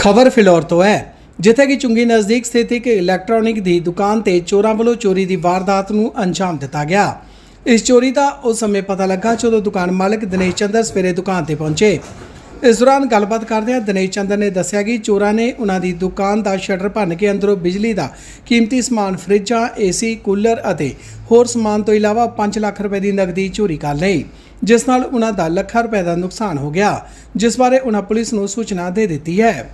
ਖਬਰ ਫਿਲੌਰ ਤੋਂ ਹੈ। ਜਿੱਥੇ ਕਿ ਚੁੰਗੀ ਨਜ਼ਦੀਕ ਸਥਿਤ ਇੱਕ ਇਲੈਕਟ੍ਰੋਨਿਕ ਦੀ ਦੁਕਾਨ ਤੇ ਚੋਰਾਂ ਵੱਲੋਂ ਚੋਰੀ ਦੀ ਵਾਰਦਾਤ ਨੂੰ ਅੰਜਾਮ ਦਿੱਤਾ ਗਿਆ। ਇਸ ਚੋਰੀ ਦਾ ਉਸ ਸਮੇਂ ਪਤਾ ਲੱਗਾ ਜਦੋਂ ਦੁਕਾਨ ਮਾਲਕ ਦਿਨੇਸ਼ ਚੰਦਰ ਸਵੇਰੇ ਦੁਕਾਨ ਤੇ ਪਹੁੰਚੇ। ਇਸ ਦੌਰਾਨ ਗੱਲਬਾਤ ਕਰਦਿਆਂ ਦਿਨੇਸ਼ ਚੰਦਰ ਨੇ ਦੱਸਿਆ ਕਿ ਚੋਰਾਂ ਨੇ ਉਹਨਾਂ ਦੀ ਦੁਕਾਨ ਦਾ ਸ਼ਟਰ ਭੰਨ ਕੇ ਅੰਦਰੋਂ ਬਿਜਲੀ ਦਾ ਕੀਮਤੀ ਸਮਾਨ, ਫਰਿੱਜਾਂ, ਏਸੀ, ਕੂਲਰ ਅਤੇ ਹੋਰ ਸਮਾਨ ਤੋਂ ਇਲਾਵਾ 5 ਲੱਖ ਰੁਪਏ ਦੀ ਨਕਦੀ ਚੋਰੀ ਕਰ ਲਈ, ਜਿਸ ਨਾਲ ਉਹਨਾਂ ਦਾ ਲੱਖਾਂ ਰੁਪਏ ਦਾ ਨੁਕਸਾਨ ਹੋ ਗਿਆ, ਜਿਸ ਬਾਰੇ ਉਹਨਾਂ ਪੁਲਿਸ ਨੂੰ ਸੂਚਨਾ ਦੇ ਦਿੱਤੀ ਹੈ।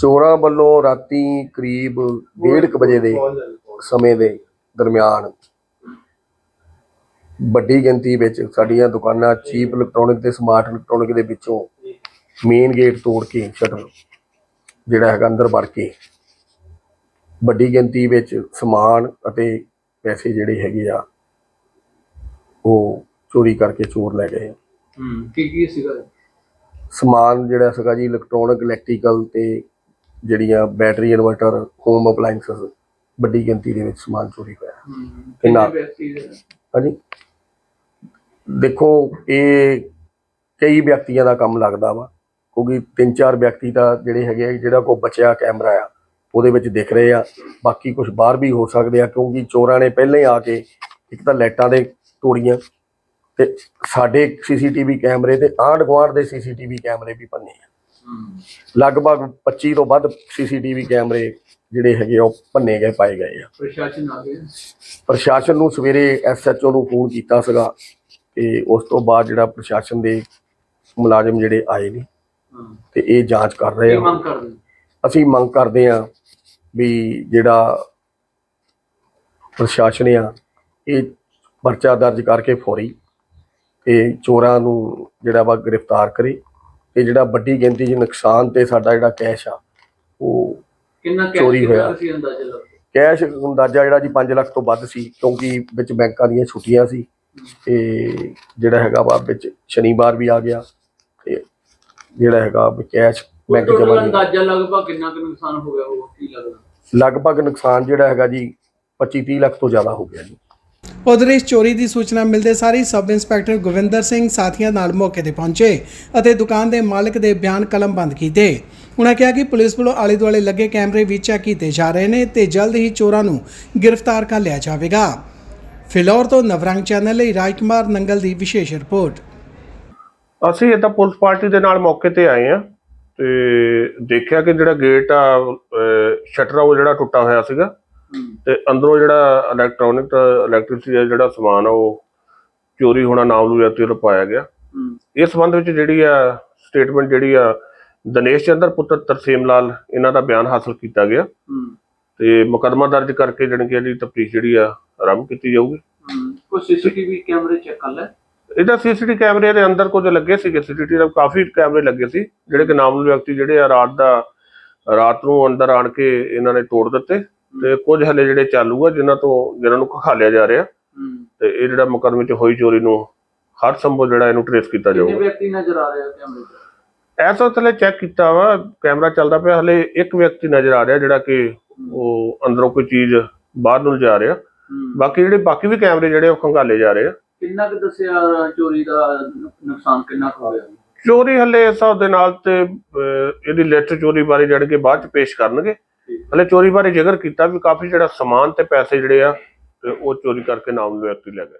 ਚੋਰਾਂ ਵੱਲੋਂ ਰਾਤੀ ਕਰੀਬ 1:30 ਵਜੇ ਦੇ ਸਮੇਂ ਦੇ ਦਰਮਿਆਨ ਵੱਡੀ ਗਿਣਤੀ ਵਿੱਚ ਸਾਡੀਆਂ ਦੁਕਾਨਾਂ ਚੀਪ ਇਲੈਕਟ੍ਰੋਨਿਕ ਤੇ ਸਮਾਰਟ ਇਲੈਕਟ੍ਰੋਨਿਕ ਦੇ ਵਿੱਚੋਂ ਮੇਨ ਗੇਟ ਤੋੜ ਕੇ ਸ਼ਟਰ ਜਿਹੜਾ ਹੈਗਾ ਅੰਦਰ ਵੜ ਕੇ ਵੱਡੀ ਗਿਣਤੀ ਵਿੱਚ ਸਮਾਨ ਅਤੇ ਪੈਸੇ ਜਿਹੜੇ ਹੈਗੇ ਆ ਉਹ ਚੋਰੀ ਕਰਕੇ ਚੋਰ ਲੈ ਗਏ ਹੂੰ ਕੀ ਕੀ ਸੀਗਾ? ਸਮਾਨ ਜਿਹੜਾ ਸੀਗਾ ਜੀ ਇਲੈਕਟ੍ਰੋਨਿਕ ਇਲੈਕਟ੍ਰੀਕਲ ਤੇ ਜਿਹੜੀਆਂ ਬੈਟਰੀ ਇਨਵਰਟਰ ਹੋਮ ਅਪਲਾਈਐਂਸਸ ਵੱਡੀ ਗਿਣਤੀ ਦੇ ਵਿੱਚ ਸਮਾਨ ਚੋਰੀ ਹੋਇਆ। ਵਿਅਕਤੀ ਦੇ? ਹਾਂਜੀ। ਦੇਖੋ ਇਹ ਕਈ ਵਿਅਕਤੀਆਂ ਦਾ ਕੰਮ ਲੱਗਦਾ ਵਾ ਕਿਉਂਕਿ ਤਿੰਨ ਚਾਰ ਵਿਅਕਤੀ ਤਾਂ ਜਿਹੜੇ ਹੈਗੇ ਆ, ਜਿਹੜਾ ਕੋ ਬਚਿਆ ਕੈਮਰਾ ਆ ਉਹਦੇ ਵਿੱਚ ਦਿਖ ਰਹੇ ਆ। ਬਾਕੀ ਕੁਝ ਬਾਹਰ ਵੀ ਹੋ ਸਕਦੇ ਆ ਕਿਉਂਕਿ ਚੋਰਾਂ ਨੇ ਪਹਿਲਾਂ ਹੀ ਆ ਕੇ ਇੱਕ ਤਾਂ ਲਾਈਟਾਂ ਦੇ ਤੋੜੀਆਂ ਤੇ ਸਾਡੇ ਸੀਸੀਟੀਵੀ ਕੈਮਰੇ ਤੇ ਆਂਢ ਗੁਆਂਢ ਦੇ ਸੀਸੀਟੀਵੀ ਕੈਮਰੇ ਵੀ ਭੰਨੇ ਆ। ਲਗਭਗ 25 ਤੋਂ ਵੱਧ ਸੀਸੀਟੀਵੀ ਕੈਮਰੇ ਜਿਹੜੇ ਹੈਗੇ ਉਹ ਭੰਨੇ ਗਏ ਪਾਏ ਗਏ ਆ। ਪ੍ਰਸ਼ਾਸਨ ਆ ਗਿਆ ਪ੍ਰਸ਼ਾਸਨ ਨੂੰ ਸਵੇਰੇ ਐਸਐਚਓ ਨੂੰ ਫੋਨ ਕੀਤਾ ਸੀਗਾ ਤੇ ਉਸ ਤੋਂ ਬਾਅਦ ਜਿਹੜਾ ਪ੍ਰਸ਼ਾਸਨ ਦੇ ਮੁਲਾਜ਼ਮ ਜਿਹੜੇ ਆਏ ਨੇ ਤੇ ਇਹ ਜਾਂਚ ਕਰ ਰਹੇ ਆ। ਮੰਗ ਕਰਦੇ ਅਸੀਂ ਮੰਗ ਕਰਦੇ ਆ ਵੀ ਜਿਹੜਾ ਪ੍ਰਸ਼ਾਸਨ ਆ ਇਹ ਪਰਚਾ ਦਰਜ ਕਰਕੇ ਫੌਰੀ ਤੇ ਚੋਰਾਂ ਨੂੰ ਜਿਹੜਾ ਵਾ ਗ੍ਰਿਫਤਾਰ ਕਰੇ। ਤੇ ਜਿਹੜਾ ਵੱਡੀ ਗਿਣਤੀ 'ਚ ਨੁਕਸਾਨ ਤੇ ਸਾਡਾ ਜਿਹੜਾ ਕੈਸ਼ ਆ ਉਹ ਕਿੰਨਾ ਕੈਸ਼ ਚੋਰੀ ਹੋਇਆ। ਤੁਸੀਂ ਅੰਦਾਜ਼ਾ ਲਾਓ ਕੈਸ਼ ਅੰਦਾਜ਼ਾ ਜਿਹੜਾ ਜੀ 5 ਲੱਖ ਤੋਂ ਵੱਧ ਸੀ ਕਿਉਂਕਿ ਵਿੱਚ ਬੈਂਕਾਂ ਦੀਆਂ ਛੁੱਟੀਆਂ ਸੀ। ਤੇ ਜਿਹੜਾ ਹੈਗਾ ਵਾ ਵਿੱਚ ਸ਼ਨੀਵਾਰ ਵੀ ਆ ਗਿਆ ਤੇ ਜਿਹੜਾ ਹੈਗਾ ਵੀ ਕੈਸ਼ ਬੈਂਕ ਟੋਟਲ ਜਮਾ ਨਹੀਂ ਅੰਦਾਜ਼ਾ ਲਗਭਗ ਕਿੰਨਾ ਕੁ ਨੁਕਸਾਨ ਹੋ ਗਿਆ ਹੋਊਗਾ ਕੀ ਲੱਗਦਾ? ਲਗਭਗ ਨੁਕਸਾਨ ਜਿਹੜਾ ਹੈਗਾ ਜੀ 25 30 ਲੱਖ ਤੋਂ ਜ਼ਿਆਦਾ ਹੋ ਗਿਆ ਜੀ। ਉਧਰ ਇਸ ਚੋਰੀ ਦੀ ਸੂਚਨਾ ਮਿਲਦੇ ਸਾਰ ਹੀ ਸਬ ਇੰਸਪੈਕਟਰ ਗੋਵਿੰਦਰ ਸਿੰਘ ਸਾਥੀਆਂ ਨਾਲ ਮੌਕੇ ਤੇ ਪਹੁੰਚੇ ਅਤੇ ਦੁਕਾਨ ਦੇ ਮਾਲਕ ਦੇ ਬਿਆਨ ਕਲਮ ਬੰਦ ਕੀਤੇ। ਉਹਨਾਂ ਕਿਹਾ ਕਿ ਪੁਲਿਸ ਵੱਲੋਂ ਆਲੇ ਦੁਆਲੇ ਲੱਗੇ ਕੈਮਰੇ ਵੀ ਚੈੱਕ ਕੀਤੇ ਜਾ ਰਹੇ ਨੇ ਤੇ ਜਲਦ ਹੀ ਚੋਰਾਂ ਨੂੰ ਗ੍ਰਿਫਤਾਰ ਕਰ ਲਿਆ ਜਾਵੇਗਾ। ਫਿਲੌਰ ਤੋਂ ਨਵਰੰਗ ਚੈਨਲ ਲਈ ਰਾਜਕੁਮਾਰ ਨੰਗਲ ਦੀ ਵਿਸ਼ੇਸ਼ ਰਿਪੋਰਟ। ਅਸੀਂ ਇੱਦਾਂ ਪੁਲਿਸ ਪਾਰਟੀ ਦੇ ਨਾਲ ਮੌਕੇ ਤੇ ਆਏ ਆ ਤੇ ਦੇਖਿਆ ਕਿ ਜਿਹੜਾ ਗੇਟ ਆ ਸ਼ਟਰ ਆ, ਉਹ ਜਿਹੜਾ ਟੁੱਟਾ ਹੋਇਆ ਸੀਗਾ। ਤੇ ਅੰਦਰੋਂ ਜਿਹੜਾ ਇਲੈਕਟ੍ਰੋਨਿਕ ਇਲੈਕਟ੍ਰਿਸਿਟੀ ਦਾ ਜਿਹੜਾ ਸਮਾਨ ਆ ਉਹ ਚੋਰੀ ਹੋਣਾ ਨਾਮਲੂ ਵਿਅਕਤੀ ਵੱਲੋਂ ਪਾਇਆ ਗਿਆ। ਇਸ ਸੰਬੰਧ ਵਿੱਚ ਜਿਹੜੀ ਆ ਸਟੇਟਮੈਂਟ ਜਿਹੜੀ ਆ ਦਿਨੇਸ਼ ਚੰਦਰ ਪੁੱਤਰ ਤਰਸੇਮ ਲਾਲ ਇਹਨਾਂ ਦਾ ਬਿਆਨ ਹਾਸਲ ਕੀਤਾ ਗਿਆ। ਤੇ ਮੁਕੱਦਮਾ ਦਰਜ ਕਰਕੇ ਜਿਹੜੀ ਕਿ ਇਹਦੀ ਤਫਤੀਸ਼ ਜਿਹੜੀ ਆ ਆਰੰਭ ਕੀਤੀ ਜਾਊਗੀ। ਕੋਈ ਸੀਸੀਟੀਵੀ ਕੈਮਰੇ ਚੈੱਕ ਕਰ ਲੈ ਇਹਦਾ ਸੀਸੀਟੀ ਕੈਮਰੇ ਦੇ ਅੰਦਰ ਕੁਝ ਲੱਗੇ ਸੀਗੇ। ਸੀਸੀਟੀ ਦੇ ਕਾਫੀ ਕੈਮਰੇ ਲੱਗੇ ਸੀ ਜਿਹੜੇ ਕਿ ਨਾਮਲੂ ਵਿਅਕਤੀ ਜਿਹੜੇ ਆ ਰਾਤ ਦਾ ਰਾਤ ਨੂੰ ਅੰਦਰ ਆਣ ਕੇ ਇਹਨਾਂ ਨੇ ਤੋੜ ਦਿੱਤੇ। ਤੇ ਕੁਝ ਹਲੇ ਜਿਹੜੇ ਚਾਲੂ ਆ ਜਿਨ੍ਹਾਂ ਤੋਂ ਜਿਨ੍ਹਾਂ ਨੂੰ ਖਖਾਲਿਆ ਜਾ ਰਿਹਾ ਤੇ ਇਹ ਜਿਹੜਾ ਮੁਕੱਦਮੇ 'ਚ ਹੋਈ ਚੋਰੀ ਨੂੰ ਹਰ ਸੰਭਵ ਜਿਹੜਾ ਇਹਨੂੰ ਟ੍ਰੇਸ ਕੀਤਾ ਕਿੰਨੇ ਜਾਊਗਾ। ਵਿਅਕਤੀ ਨਜ਼ਰ ਆ ਰਹੇ ਆ ਕੈਮਰੇ 'ਚ ਐਸਾ ਥਲੇ ਚੈੱਕ ਕੀਤਾ ਵਾ ਕੈਮਰਾ ਚੱਲਦਾ ਪਿਆ ਹਲੇ ਇੱਕ ਵਿਅਕਤੀ ਨਜ਼ਰ ਆ ਰਿਹਾ ਜਿਹੜਾ ਕਿ ਉਹ ਅੰਦਰੋਂ ਕੋਈ ਚੀਜ਼ ਬਾਹਰ ਨੂੰ ਲਿਜਾ ਰਿਹਾ। ਬਾਕੀ ਜਿਹੜੇ ਬਾਕੀ ਵੀ ਕੈਮਰੇ ਜਿਹੜੇ ਉਹ ਖੰਗਾਲੇ ਜਾ ਰਹੇ ਆ। ਕਿੰਨਾ ਕੁ ਦੱਸਿਆ ਚੋਰੀ ਦਾ ਨੁਕਸਾਨ ਕਿੰਨਾ ਕੁ ਹੋਇਆ? ਚੋਰੀ ਹਲੇ ਇਸ ਹਿਸਾਬ ਦੇ ਨਾਲ ਤੇ ਇਹਦੀ ਲਿਸਟ ਚੋਰੀ ਬਾਰੇ ਜਾਣ ਕੇ ਬਾਅਦ ਚ ਪੇਸ਼ ਕਰਨਗੇ। ਹਲੇ ਚੋਰੀ ਬਾਰੇ ਜ਼ਿਕਰ ਕੀਤਾ ਵੀ ਕਾਫੀ ਜਿਹੜਾ ਸਮਾਨ ਤੇ ਪੈਸੇ ਜਿਹੜੇ ਆ, ਤੇ ਉਹ ਚੋਰੀ ਕਰਕੇ ਨਾਮ ਵਿਅਕਤੀ ਲੈ ਗਏ।